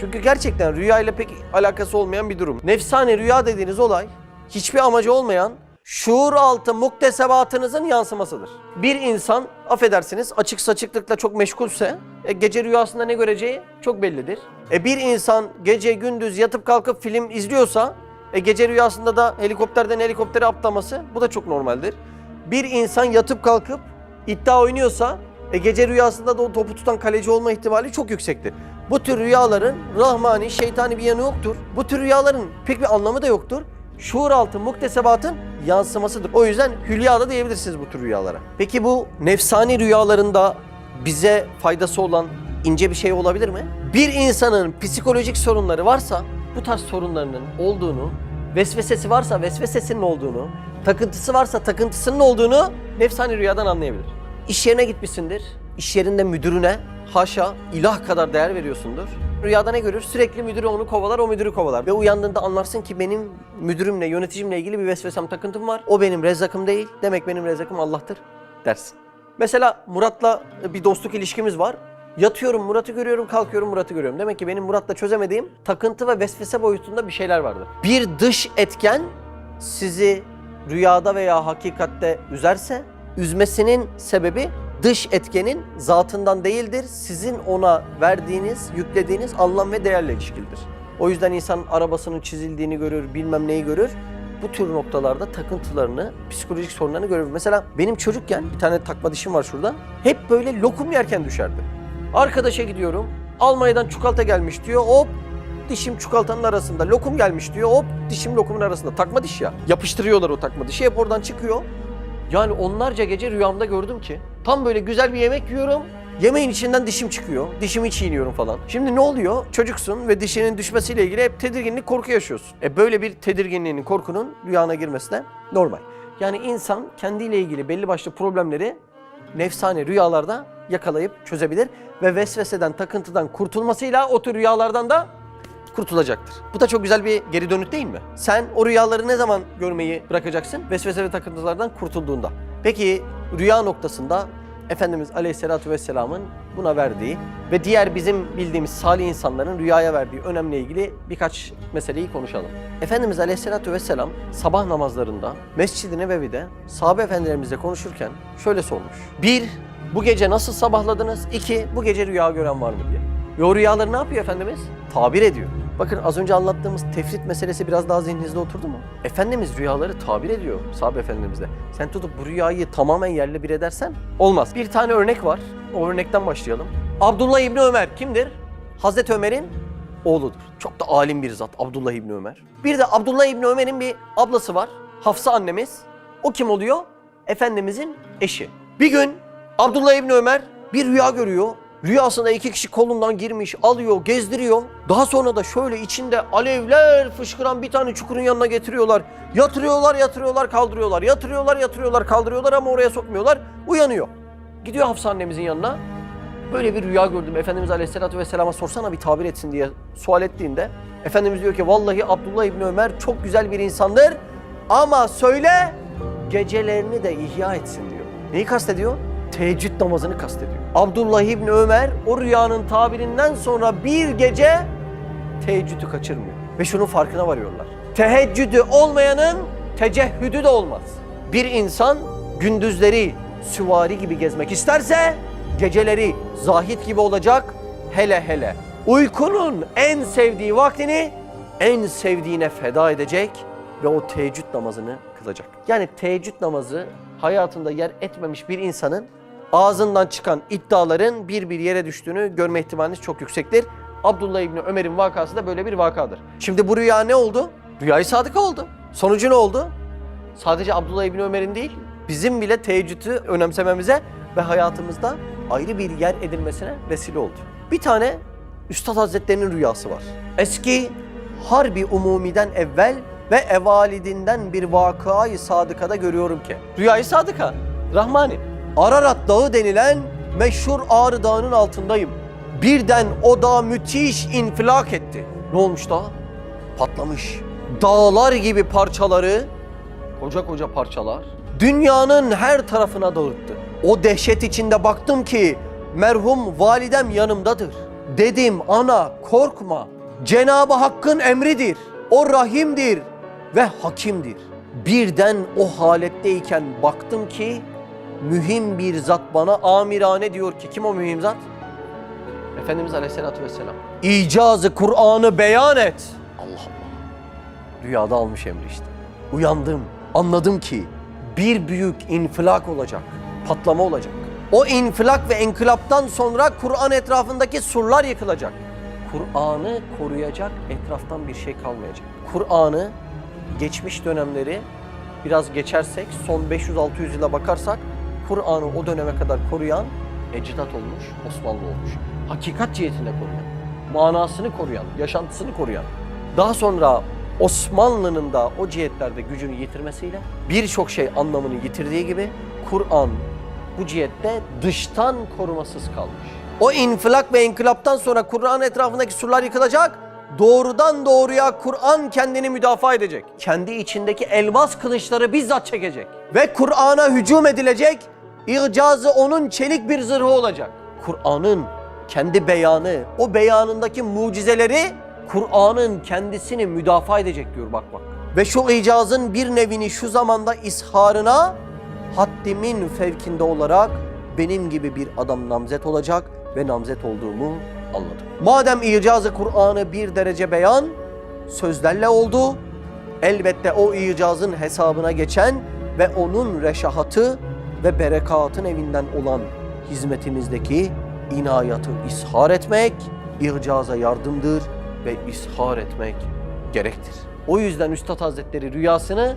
Çünkü gerçekten rüya ile pek alakası olmayan bir durum. Nefsane rüya dediğiniz olay hiçbir amacı olmayan şuur altı muktesebatınızın yansımasıdır. Bir insan affedersiniz açık saçıklıkla çok meşgulse e, gece rüyasında ne göreceği çok bellidir. E, bir insan gece gündüz yatıp kalkıp film izliyorsa e, gece rüyasında da helikopterden helikoptere atlaması bu da çok normaldir. Bir insan yatıp kalkıp iddia oynuyorsa e, gece rüyasında da o topu tutan kaleci olma ihtimali çok yüksektir. Bu tür rüyaların rahmani, şeytani bir yanı yoktur. Bu tür rüyaların pek bir anlamı da yoktur. Şuur altı muktesebatın yansımasıdır. O yüzden hülya da diyebilirsiniz bu tür rüyalara. Peki bu nefsani rüyalarında bize faydası olan ince bir şey olabilir mi? Bir insanın psikolojik sorunları varsa bu tarz sorunlarının olduğunu, vesvesesi varsa vesvesesinin olduğunu, takıntısı varsa takıntısının olduğunu nefsani rüyadan anlayabilir. İş yerine gitmişsindir. İş yerinde müdürüne haşa ilah kadar değer veriyorsundur. Rüyada ne görür? Sürekli müdürü onu kovalar, o müdürü kovalar. Ve uyandığında anlarsın ki benim müdürümle, yöneticimle ilgili bir vesvesem, takıntım var. O benim rezzakım değil. Demek benim rezzakım Allah'tır dersin. Mesela Murat'la bir dostluk ilişkimiz var. Yatıyorum Murat'ı görüyorum, kalkıyorum Murat'ı görüyorum. Demek ki benim Murat'la çözemediğim takıntı ve vesvese boyutunda bir şeyler vardı. Bir dış etken sizi rüyada veya hakikatte üzerse, üzmesinin sebebi dış etkenin zatından değildir. Sizin ona verdiğiniz, yüklediğiniz anlam ve değerle ilişkilidir. O yüzden insan arabasının çizildiğini görür, bilmem neyi görür. Bu tür noktalarda takıntılarını, psikolojik sorunlarını görür. Mesela benim çocukken bir tane takma dişim var şurada. Hep böyle lokum yerken düşerdi. Arkadaşa gidiyorum. Almanya'dan çikolata gelmiş diyor. Hop dişim çikolatanın arasında. Lokum gelmiş diyor. Hop dişim lokumun arasında. Takma diş ya. Yapıştırıyorlar o takma dişi. Hep oradan çıkıyor. Yani onlarca gece rüyamda gördüm ki tam böyle güzel bir yemek yiyorum. Yemeğin içinden dişim çıkıyor. Dişimi çiğniyorum falan. Şimdi ne oluyor? Çocuksun ve dişinin düşmesiyle ilgili hep tedirginlik, korku yaşıyorsun. E böyle bir tedirginliğin, korkunun rüyana girmesi de normal. Yani insan kendiyle ilgili belli başlı problemleri nefsane rüyalarda yakalayıp çözebilir ve vesveseden, takıntıdan kurtulmasıyla o tür rüyalardan da kurtulacaktır. Bu da çok güzel bir geri dönüt değil mi? Sen o rüyaları ne zaman görmeyi bırakacaksın? Vesvese ve takıntılardan kurtulduğunda. Peki rüya noktasında Efendimiz Aleyhisselatü Vesselam'ın buna verdiği ve diğer bizim bildiğimiz salih insanların rüyaya verdiği önemle ilgili birkaç meseleyi konuşalım. Efendimiz Aleyhisselatü Vesselam sabah namazlarında Mescid-i Nebevi'de sahabe efendilerimizle konuşurken şöyle sormuş. Bir, bu gece nasıl sabahladınız? İki, bu gece rüya gören var mı diye. Ve o rüyaları ne yapıyor Efendimiz? Tabir ediyor. Bakın az önce anlattığımız tefrit meselesi biraz daha zihninizde oturdu mu? Efendimiz rüyaları tabir ediyor sahabe efendimizle. Sen tutup bu rüyayı tamamen yerle bir edersen olmaz. Bir tane örnek var. O örnekten başlayalım. Abdullah İbni Ömer kimdir? Hazreti Ömer'in oğludur. Çok da alim bir zat Abdullah İbni Ömer. Bir de Abdullah İbni Ömer'in bir ablası var. Hafsa annemiz. O kim oluyor? Efendimizin eşi. Bir gün Abdullah İbni Ömer bir rüya görüyor. Rüyasında iki kişi kolundan girmiş, alıyor, gezdiriyor. Daha sonra da şöyle içinde alevler fışkıran bir tane çukurun yanına getiriyorlar. Yatırıyorlar, yatırıyorlar, kaldırıyorlar. Yatırıyorlar, yatırıyorlar, kaldırıyorlar ama oraya sokmuyorlar. Uyanıyor. Gidiyor Hafsa annemizin yanına. Böyle bir rüya gördüm. Efendimiz Aleyhisselatü Vesselam'a sorsana bir tabir etsin diye sual ettiğinde Efendimiz diyor ki vallahi Abdullah İbni Ömer çok güzel bir insandır ama söyle gecelerini de ihya etsin diyor. Neyi kastediyor? Teheccüd namazını kastediyor. Abdullah İbni Ömer o rüyanın tabirinden sonra bir gece teheccüdü kaçırmıyor. Ve şunun farkına varıyorlar. Teheccüdü olmayanın tecehhüdü de olmaz. Bir insan gündüzleri süvari gibi gezmek isterse geceleri zahit gibi olacak hele hele. Uykunun en sevdiği vaktini en sevdiğine feda edecek ve o teheccüd namazını kılacak. Yani teheccüd namazı hayatında yer etmemiş bir insanın ağzından çıkan iddiaların bir bir yere düştüğünü görme ihtimaliniz çok yüksektir. Abdullah İbni Ömer'in vakası da böyle bir vakadır. Şimdi bu rüya ne oldu? Rüyayı sadık oldu. Sonucu ne oldu? Sadece Abdullah İbni Ömer'in değil, bizim bile teheccüdü önemsememize ve hayatımızda ayrı bir yer edilmesine vesile oldu. Bir tane Üstad Hazretlerinin rüyası var. Eski Harbi Umumi'den evvel ve evalidinden bir vakayı sadıkada görüyorum ki. Rüyayı sadıka, Rahmani. Ararat Dağı denilen meşhur Ağrı Dağı'nın altındayım. Birden o dağ müthiş infilak etti. Ne olmuş dağ? Patlamış. Dağlar gibi parçaları, koca koca parçalar, dünyanın her tarafına dağıttı. O dehşet içinde baktım ki merhum validem yanımdadır. Dedim ana korkma. Cenabı Hakk'ın emridir. O rahimdir ve hakimdir. Birden o haletteyken baktım ki mühim bir zat bana amirane diyor ki kim o mühim zat? Efendimiz Aleyhisselatü Vesselam. İcazı Kur'an'ı beyan et. Allah Allah. Rüyada almış emri işte. Uyandım. Anladım ki bir büyük infilak olacak. Patlama olacak. O infilak ve enkılaptan sonra Kur'an etrafındaki surlar yıkılacak. Kur'an'ı koruyacak etraftan bir şey kalmayacak. Kur'an'ı geçmiş dönemleri biraz geçersek son 500-600 yıla bakarsak Kur'an'ı o döneme kadar koruyan ecdat olmuş, Osmanlı olmuş. Hakikat cihetinde koruyan, manasını koruyan, yaşantısını koruyan. Daha sonra Osmanlı'nın da o cihetlerde gücünü yitirmesiyle birçok şey anlamını yitirdiği gibi Kur'an bu cihette dıştan korumasız kalmış. O infilak ve inkılaptan sonra Kur'an etrafındaki surlar yıkılacak. Doğrudan doğruya Kur'an kendini müdafaa edecek. Kendi içindeki elmas kılıçları bizzat çekecek. Ve Kur'an'a hücum edilecek. İcazı onun çelik bir zırhı olacak. Kur'an'ın kendi beyanı, o beyanındaki mucizeleri Kur'an'ın kendisini müdafaa edecek diyor bak bak. Ve şu icazın bir nevini şu zamanda isharına haddimin fevkinde olarak benim gibi bir adam namzet olacak ve namzet olduğumu anladım. Madem icazı Kur'an'ı bir derece beyan sözlerle oldu, elbette o icazın hesabına geçen ve onun reşahatı ve berekatın evinden olan hizmetimizdeki inayatı ishar etmek, icaza yardımdır ve ishar etmek gerektir. O yüzden Üstad Hazretleri rüyasını